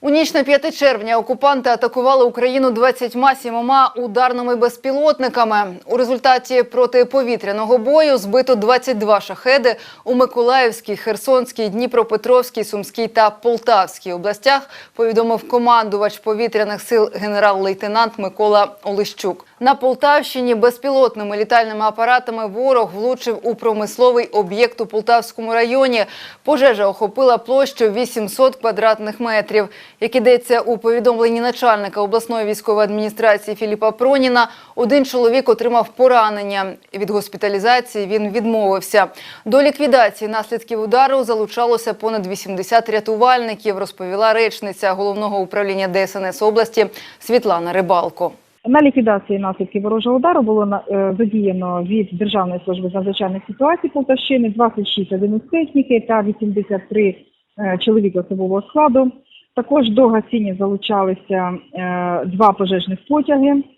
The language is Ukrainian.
У ніч на 5 червня окупанти атакували Україну 27 ударними безпілотниками. У результаті протиповітряного бою збито 22 шахеди у Миколаївській, Херсонській, Дніпропетровській, Сумській та Полтавській областях, повідомив командувач повітряних сил генерал-лейтенант Микола Олещук. На Полтавщині безпілотними літальними апаратами ворог влучив у промисловий об'єкт у Полтавському районі. Пожежа охопила площу 800 квадратних метрів. Як ідеться у повідомленні начальника обласної військової адміністрації Філіпа Проніна, один чоловік отримав поранення. Від госпіталізації він відмовився. До ліквідації наслідків удару залучалося понад 80 рятувальників, розповіла речниця головного управління ДСНС області Світлана Рибалко. На ліквідації наслідків ворожого удару було е, задіяно від Державної служби з надзвичайних ситуацій Полтавщини 26 одиниць техніки та 83 чоловік чоловіка особового складу. Також до гасіння залучалися е, два пожежних потяги